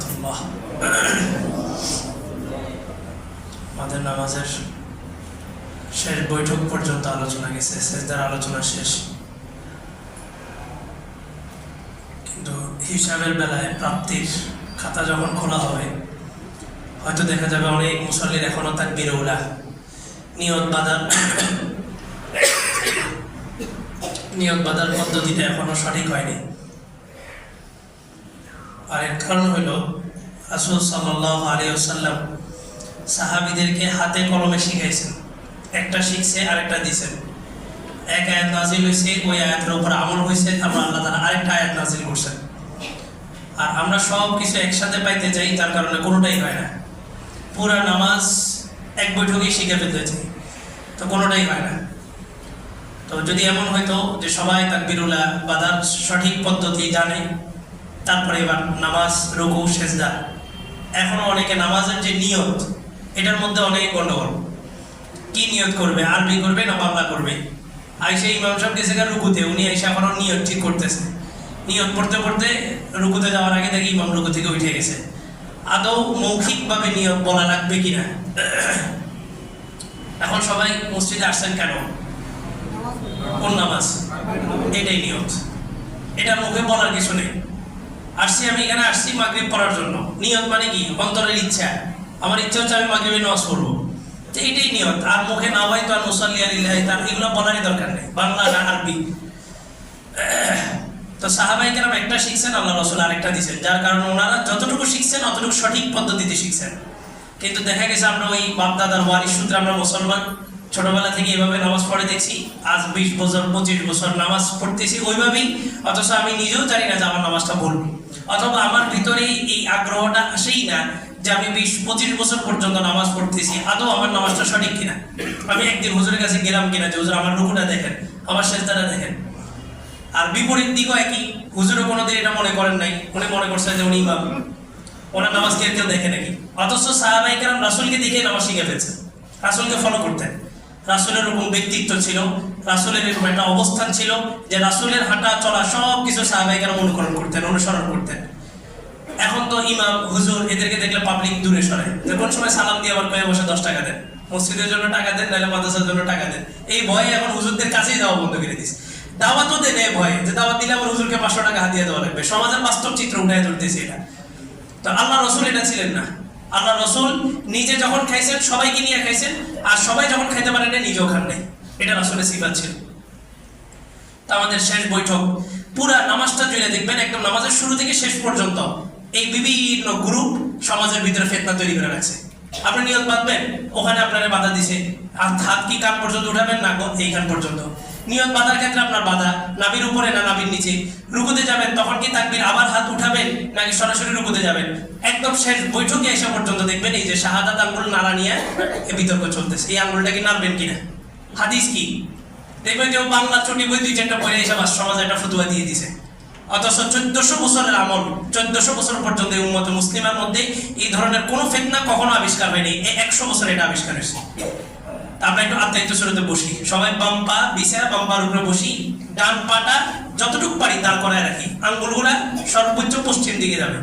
রহমতুল্লাহ আমাদের নামাজের শেষ বৈঠক পর্যন্ত আলোচনা গেছে শেষদার আলোচনা শেষ। কিন্তু হিসাবের বেলায় প্রাপ্তির খাতা যখন খোলা হবে, হয়তো দেখা যাবে অনেক মুসল্লির এখনও তার বিরৌলা নিয়ত বাদার নিয়ত বাদার পদ্ধতিটা এখনও সঠিক হয়নি। আর এক কারণ হলো, রাসুল সাল্লাহ আলিয়াল্লাম সাহাবিদেরকে হাতে কলমে শিখাইছেন। একটা শিখছে, আরেকটা দিছেন এক আয়াত নাজিল হয়েছে ওই আয়াতের উপর আমল হয়েছে তারপর আল্লাহ তারা আরেকটা আয়াত নাজিল করছেন। আর আমরা সব কিছু একসাথে পাইতে চাই তার কারণে কোনোটাই হয় না। পুরা নামাজ এক বৈঠকেই শিখে ফেলতে চাই, তো কোনোটাই হয় না। তো যদি এমন হয়তো যে সবাই তার বিরুলা বাদার সঠিক পদ্ধতি জানে তারপরে এবার নামাজ, রুকু, সেজদা। এখনও অনেকে নামাজের যে নিয়ত, এটার মধ্যে অনেক গন্ডগোল। কি নিয়ত করবে, আরবি করবে না বাংলা করবে? আইসা ইমাম সাহেব গেছে গা রুকুতে, উনি আইসা এখনও নিয়ত ঠিক করতেছে। নিয়ত পড়তে পড়তে রুকুতে যাওয়ার আগে দেখি ইমাম রুকু থেকে উঠে গেছে। আদৌ মৌখিকভাবে নিয়ত বলা লাগবে কিনা? এখন সবাই মসজিদে আসছেন কেন? কোন নামাজ? এটাই নিয়ত। এটা মুখে বলার কিছু নেই। আসছি, আমি এখানে আসছি মাগরিব পড়ার জন্য। নিয়ত মানে কি? অন্তরের ইচ্ছা। আমার ইচ্ছা হচ্ছে আমি মাগরিবে নামাজ পড়ব। তো এটাই নিয়ত। আর মুখে না হয় তো আর মুসল্লি আলিল্লাহ তার এগুলো বলারই দরকার নেই। বাংলা না আরবি। তো সাহাবাই কেরাম একটা শিখছেন, আল্লাহ রসুল আরেকটা দিচ্ছেন যার কারণে ওনারা যতটুকু শিখছেন, অতটুকু সঠিক পদ্ধতিতে শিখছেন। কিন্তু দেখা গেছে আমরা ওই বাপদাদার ওয়ারিশ সূত্রে আমরা মুসলমান। ছোটবেলা থেকে এভাবে নামাজ পড়ে দেখছি। আজ বিশ বছর, পঁচিশ বছর নামাজ পড়তেছি ওইভাবেই। অথচ আমি নিজেও জানি না যে আমার নামাজটা ভুল। অথবা আমার ভিতরে এই আগ্রহটা আসেই না যে আমি বিশ, পঁচিশ বছর পর্যন্ত নামাজ পড়তেছি। আদৌ আমার নামাজটা সঠিক কিনা? আমি একদিন হুজুরের কাছে গেলাম কিনা যে, হুজুর, আমার রুকুটা দেখেন, আমার শেষদাটা দেখেন। আর বিপরীত দিকও একই। হুজুরও কোনোদিন এটা মনে করেন নাই। উনি মনে করছেন যে উনি ইমাম। ওনার নামাজ কে কেউ দেখে নাকি? অথচ সাহাবাই কালাম রাসুলকে দেখে নামাজ শিখে ফেলছেন। রাসুলকে ফলো করতেন। রাসুলের এরকম ব্যক্তিত্ব ছিল, রাসুলের এরকম একটা অবস্থান ছিল যে রাসুলের হাঁটা চলা সব কিছু সাহাবাই কালাম অনুকরণ করতেন, অনুসরণ করতেন। এখন তো ইমাম, হুজুর, এদেরকে দেখলে পাবলিক দূরে সরে। কোন সময় সালাম দিয়ে আবার কয়ে বসে দশ টাকা দেন। মসজিদের জন্য টাকা দেন, নাহলে মাদ্রাসার জন্য টাকা দেন। এই ভয়ে এখন হুজুরদের কাছেই দেওয়া বন্ধ করে দিস দাওয়াতও দেন এই ভয়ে, যে দাওয়াত দিলে আমার হুজুরকে পাঁচশো টাকা হাতিয়ে দেওয়া লাগবে। সমাজের বাস্তব চিত্র উঠায় ধরতেছে এটা। তো আল্লাহ রসুল এটা ছিলেন না। আল্লাহ রসুল নিজে যখন খাইছেন, সবাইকে নিয়ে খাইছেন, আর সবাই যখন খাইতে পারেন নিজেও খান নাই। এটা রসুলের সিফাত ছিল। তা আমাদের শেষ বৈঠক। পুরা নামাজটা জুড়ে দেখবেন, একদম নামাজের শুরু থেকে শেষ পর্যন্ত এই বিভিন্ন গ্রুপ সমাজের ভিতরে ফেতনা তৈরি করে রাখছে। আপনি নিয়ত বাঁধবেন, ওখানে আপনারা বাধা দিছে। আর হাত কি কান পর্যন্ত উঠাবেন না এইখান পর্যন্ত। নিয়ত বাঁধার ক্ষেত্রে আপনার বাধা। নাবির উপরে না নাবির নিচে। রুকুতে যাবেন, তখন কি তাকবির আবার হাত উঠাবেন, নাকি সরাসরি রুকুতে যাবেন? একদম শেষ বৈঠকে এসে পর্যন্ত দেখবেন, এই যে শাহাদাত আঙ্গুল নাড়া নিয়ে বিতর্ক চলতেছে। এই আঙ্গুলটা কি নাড়বেন কিনা? হাদিস কি? দেখবেন যে বাংলা চটি বই দুই চারটা পড়ে এসে সমাজ একটা ফতুয়া দিয়ে দিছে। অথচ চোদ্দশো বছরের আমল, চোদ্দশো বছর পর্যন্ত এই উম্মত মুসলিমের মধ্যে এই ধরনের কোনো ফেতনা কখনো আবিষ্কার হয়নি। একশো বছর এটা আবিষ্কার হয়েছে। আমরা একটু আত্মায়িত শুরুতে বসি। সবাই বাম পা বিছায়া বাম পার উপরে বসি। ডান পাটা যতটুকু পারি দাঁড় করায় রাখি। আঙ্গুলগুলা সর্বোচ্চ পশ্চিম দিকে যাবে।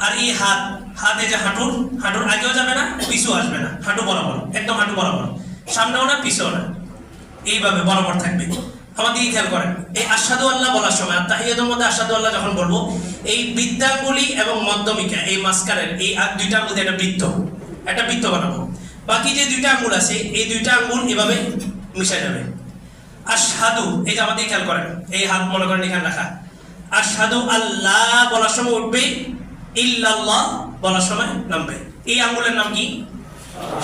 আর এই হাত, হাতে যে হাঁটুর হাঁটুর আগেও যাবে না, পিছু আসবে না। হাঁটু বরাবর, একদম হাঁটু বরাবর। সামনেও না, পিছুও না। এইভাবে বরাবর থাকবে। আমার দিকে খেয়াল করেন। এই আসাদু আল্লাহ বলার সময়, আর তাহিয়াদের মধ্যে আসাদু আল্লাহ যখন বলব, এই বৃদ্ধাঙ্গুলি এবং মধ্যমিকা, এই মাস্কারের, এই আর দুইটা আঙ্গুল একটা বৃত্ত। একটা বৃত্ত বানাবো। বাকি যে দুইটা আঙ্গুল আছে, এই দুইটা আঙ্গুল এভাবে মিশে যাবে। আর সাধু এই যে আমাদের খেয়াল করেন, এই হাত মনে করেন এখানে রাখা। আর সাধু আল্লাহ বলার সময় উঠবে, ইল্লাল্লাহ বলার সময় নামবে। এই আঙ্গুলের নাম কি?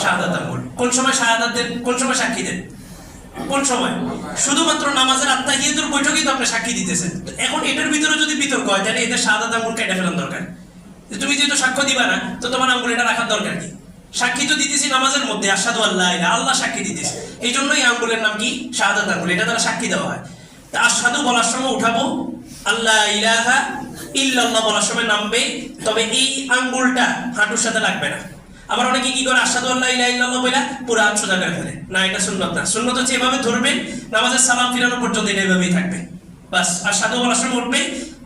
শাহাদাত আঙ্গুল। কোন সময় শাহাদাত দেন কোন সময় সাক্ষী দেন? কোন সময়? শুধুমাত্র নামাজের আত্মা আত্মাহিয়াতুর বৈঠকেই তো আপনি সাক্ষী দিতেছেন। এখন এটার ভিতরে যদি বিতর্ক হয়, তাহলে এদের শাহাদাত আঙ্গুল কেটে ফেলার দরকার। তুমি যেহেতু সাক্ষ্য দিবা না, তো তোমার আঙ্গুল এটা রাখার দরকার কি? সাক্ষী তো দিতেছি নামাজের মধ্যে আসাদু আল্লাহ আল্লাহ সাক্ষী দিতেছে। এই জন্যই আঙ্গুলের নাম কি? শাহাদাত আঙ্গুল, এটা দ্বারা সাক্ষী দেওয়া হয়। তা আসাদু বলার সময় উঠাবো আল্লাহ ইলাহা ইল্লাল্লাহ বলার সময় নামবে, তবে এই আঙ্গুলটা হাঁটুর সাথে লাগবে না। আবার অনেকে কি করে? আসাদু আল্লাহ ইলাহা ইল্লাল্লাহ বলে পুরো হাত সোজা করে ফেলে। না, এটা সুন্নত না। সুন্নত হচ্ছে এভাবে ধরবেন নামাজের সালাম ফিরানো পর্যন্ত এটা এভাবেই থাকবে। বাস আর সাধু বলার সময় উঠবে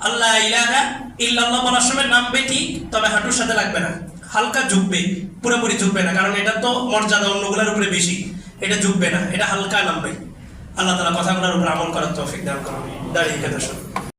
আল্লাহ ইলাহা ইল্লাল্লাহ বলার সময় নামবে ঠিক, তবে হাঁটুর সাথে লাগবে না। হালকা ঝুঁকবে, পুরোপুরি ঝুঁকবে না, কারণ এটা তো মর্যাদা অন্যগুলোর উপরে বেশি। এটা ঝুঁকবে না, এটা হালকা নামবে। আল্লাহ তালা কথাগুলোর উপর আমল করার তৌফিক দান করবে দাঁড়িয়ে দর্শক